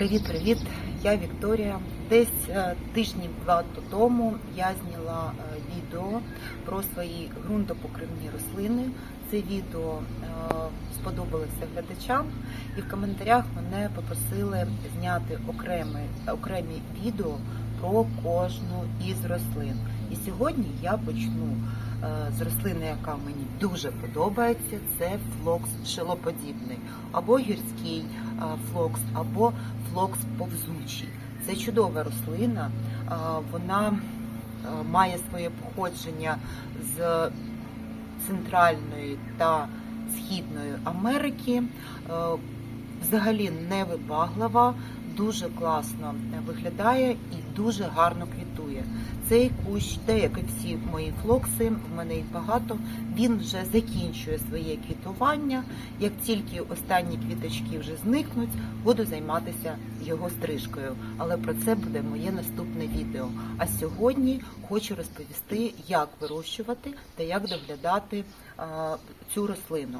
Привіт-привіт! Я Вікторія. Десь е, тижнів два тому я зняла е, відео про свої ґрунтопокривні рослини. Це відео е, сподобалося глядачам, і в коментарях мене попросили зняти окреме, окремі відео про кожну із рослин. І сьогодні я почну е, з рослини, яка мені дуже подобається. Це флокс пшелоподібний, або гірський е, флокс, або флокс повзучий. Це чудова рослина. е, Вона має своє походження з Центральної та Східної Америки. Взагалі невибаглива, дуже класно виглядає і дуже гарно квітує. Цей кущ, де як і всі мої флокси, в мене їх багато. Він вже закінчує своє квітування. Як тільки останні квіточки вже зникнуть, буду займатися його стрижкою. Але про це буде моє наступне відео. А сьогодні хочу розповісти, як вирощувати та як доглядати а, цю рослину.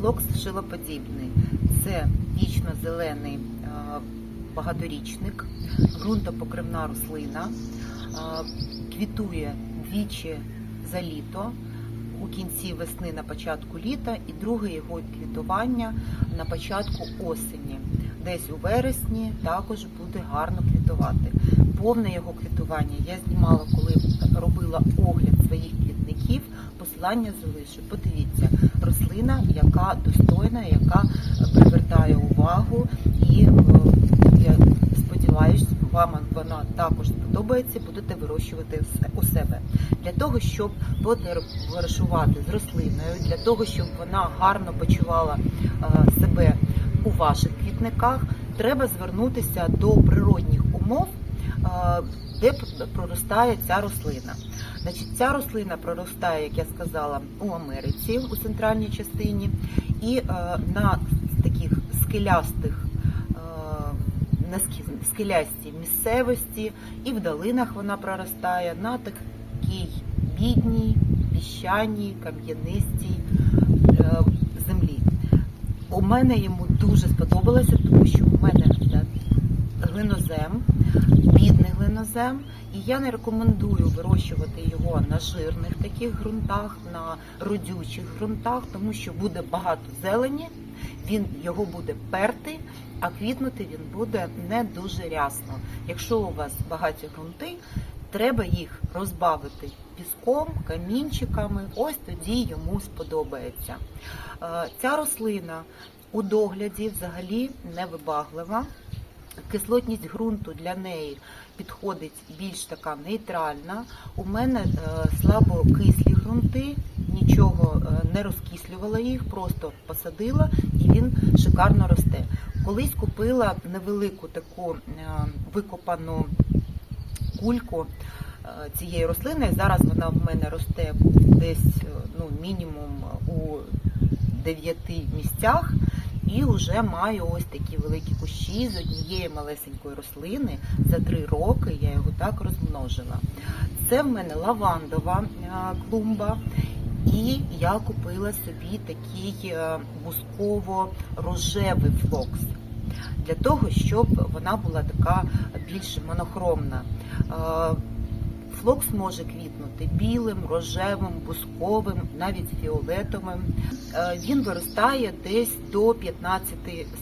Флокс шилоподібний це вічно-зелений а, багаторічник, ґрунтопокривна рослина, квітує двічі за літо. У кінці весни на початку літа і друге його квітування на початку осені. Десь у вересні також буде гарно квітувати. Повне його квітування я знімала, коли робила огляд. Посилання залишу. Подивіться, рослина, яка достойна, яка привертає увагу, і е, я сподіваюся, вам вона також сподобається, будете вирощувати у себе. Для того, щоб потоваришувати з рослиною, для того, щоб вона гарно почувала е, себе у ваших квітниках, треба звернутися до природних умов, де проростає ця рослина. Значить, ця рослина проростає, як я сказала, у Америці у центральній частині, і е, на таких скелястих е, скелястій місцевості, і в долинах вона проростає на такій бідній, піщаній, кам'янистій е, землі. У мене йому дуже сподобалося, тому що у мене глинозем, бідний глинозем, і я не рекомендую вирощувати його на жирних таких ґрунтах, на родючих ґрунтах, тому що буде багато зелені, він його буде перти, а квітнути він буде не дуже рясно. Якщо у вас багаті ґрунти, треба їх розбавити піском, камінчиками. Ось тоді йому сподобається. Е, Ця рослина у догляді взагалі невибаглива. Кислотність ґрунту для неї підходить більш така нейтральна. У мене е, слабо кислі ґрунти, нічого е, не розкислювала їх, просто посадила і він шикарно росте. Колись купила невелику таку е, викопану кульку цієї рослини. Зараз вона в мене росте десь ну, мінімум у 9 місцях. І вже маю ось такі великі кущі з однієї малесенької рослини. За три роки я його так розмножила. Це в мене лавандова е, клумба. І я купила собі такий е, бусково-рожевий флокс для того, щоб вона була така більш монохромна. Флокс може квітнути білим, рожевим, бусковим, навіть фіолетовим. Е, Він виростає десь до 15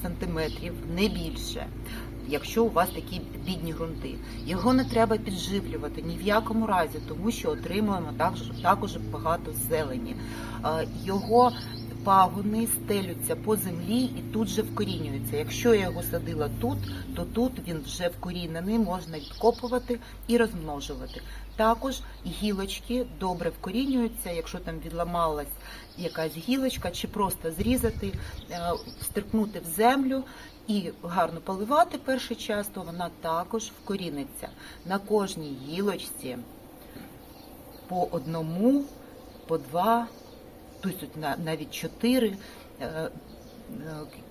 сантиметрів, не більше. Якщо у вас такі бідні ґрунти, його не треба підживлювати ні в якому разі, тому що отримуємо також, також багато зелені. Е, Його пагони стелються по землі і тут же вкорінюються. Якщо я його садила тут, то тут він вже вкорінений, можна відкопувати і розмножувати. Також гілочки добре вкорінюються, якщо там відламалась якась гілочка, чи просто зрізати, е, стрикнути в землю і гарно поливати перший час, то вона також вкоріниться. На кожній гілочці по одному, по два, тут навіть чотири е, е,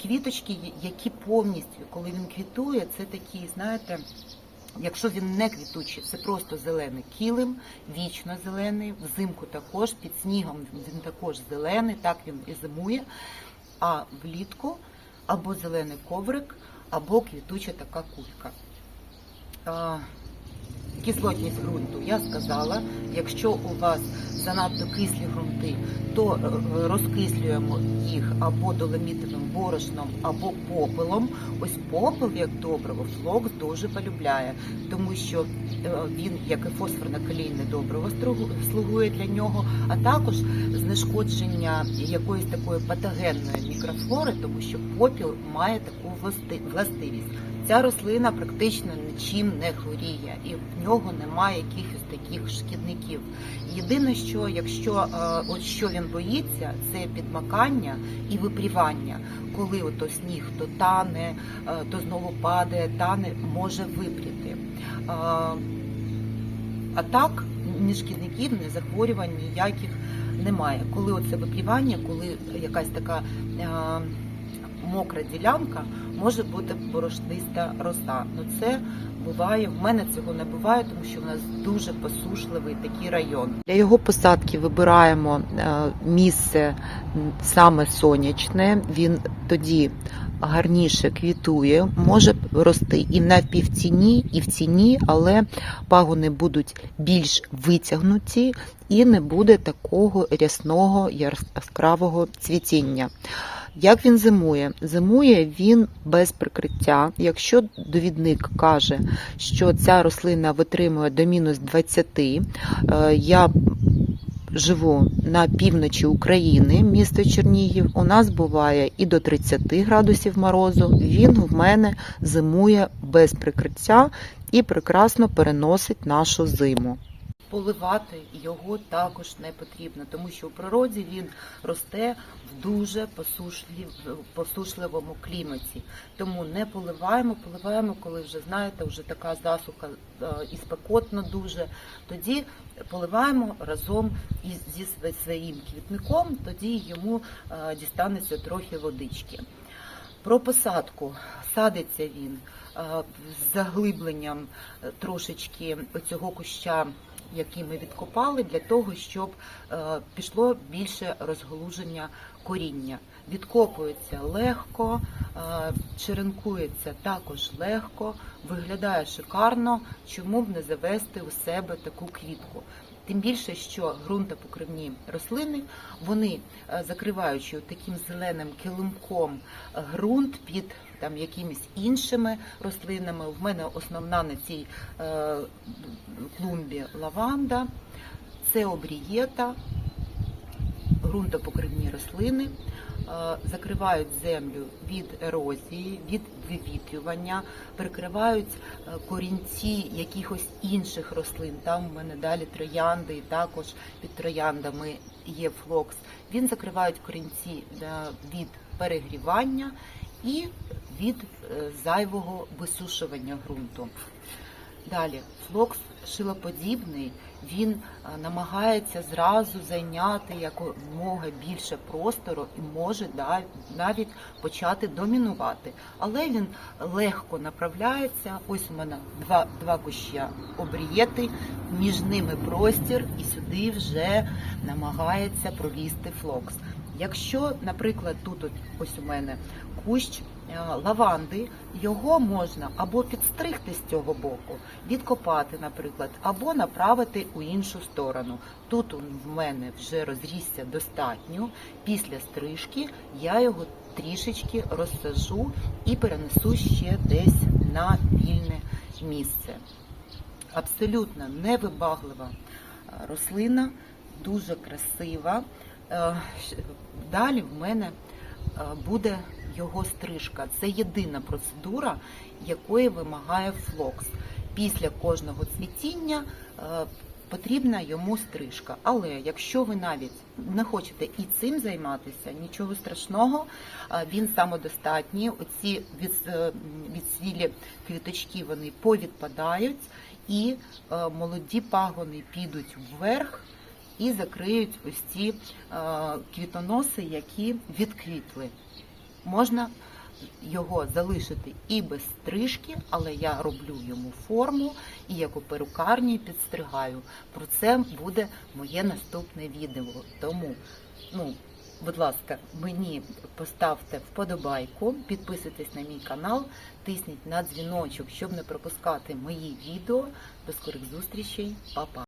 квіточки, які повністю, коли він квітує, це такі, знаєте, Якщо він не квітучий, це просто зелений килим, вічно зелений, взимку також, під снігом він також зелений, так він і зимує. А влітку або зелений коврик, або квітуча така кулька. Кислотність ґрунту я сказала. Якщо у вас занадто кислі ґрунти, то е, розкислюємо їх або доломітовим борошном, або попелом. Ось попел, як добриво, флокс дуже полюбляє, тому що е, він, як і фосфорно-калійне добриво, слугує для нього, а також знешкодження якоїсь такої патогенної мікрофлори, тому що попіл має таку власти- властивість. Ця рослина практично нічим не хворіє, і в нього немає якихось таких шкідників. Єдине, що якщо е, от що він боїться, це підмакання і випрівання. Коли ото сніг то тане, е, то знову падає, тане, може випріти. Е, А так ні шкідників, ні захворювань ніяких немає. Коли оце випрівання, коли якась така мокра ділянка, може бути борошниста роса. Ну це буває. В мене цього не буває, тому що в нас дуже посушливий такий район. Для його посадки вибираємо е, місце саме сонячне. Він тоді гарніше квітує, може рости і на півціні, і в ціні, але пагони будуть більш витягнуті і не буде такого рясного яскравого цвітіння. Як він зимує? Зимує він без прикриття. Якщо довідник каже, що ця рослина витримує до мінус 20, е, я живу на півночі України, місто Чернігів. У нас буває і до 30 градусів морозу. Він в мене зимує без прикриття і прекрасно переносить нашу зиму. Поливати його також не потрібно, тому що у природі він росте в дуже посушливому кліматі. Тому не поливаємо, поливаємо, коли вже знаєте, вже така засуха е, і спекотно дуже. Тоді поливаємо разом із зі своїм квітником, тоді йому е, дістанеться трохи водички. Про посадку садиться він е, з заглибленням трошечки цього куща, який ми відкопали, для того, щоб е, пішло більше розгалуження коріння. Відкопується легко, е, черенкується також легко, виглядає шикарно. Чому б не завести у себе таку квітку? Тим більше, що ґрунтопокривні рослини, вони е, закриваючи таким зеленим килимком е, ґрунт під там якимись іншими рослинами. В мене основна на цій е, клумбі лаванда, це обрієта, ґрунтопокривні рослини. Е, Закривають землю від ерозії, від вивітрювання, прикривають е, корінці якихось інших рослин. Там в мене далі троянди, і також під трояндами є флокс. Він закривають корінці е, від перегрівання і від зайвого висушування ґрунту. Далі флокс шилоподібний, він е, намагається зразу зайняти якомога більше простору і може навіть почати домінувати. Але він легко направляється. Ось у мене два, два куща обрієти, між ними простір, і сюди вже намагається пролізти флокс. Якщо, наприклад, тут ось у мене кущ лаванди, його можна або підстригти з цього боку, відкопати, наприклад, або направити у іншу сторону. Тут в мене вже розрісся достатньо. Після стрижки я його трішечки розсажу і перенесу ще десь на вільне місце. Абсолютно невибаглива е, рослина, дуже красива. Е, Далі в мене е, буде його стрижка. Це єдина процедура, якої вимагає флокс. Після кожного цвітіння е, потрібна йому стрижка. Але якщо ви навіть не хочете і цим займатися, нічого страшного, е, він самодостатній. Оці е, відсвілі квіточки вони повідпадають, і молоді пагони підуть вверх і закриють ось ці квітоноси, які відквітли. Можна його залишити і без стрижки, але я роблю йому форму і як у перукарні підстригаю. Про це буде моє наступне відео. Тому ну, Будь ласка, мені поставте вподобайку, підписуйтесь на мій канал, тисніть на дзвіночок, щоб не пропускати мої відео. До скорих зустрічей, Па-па!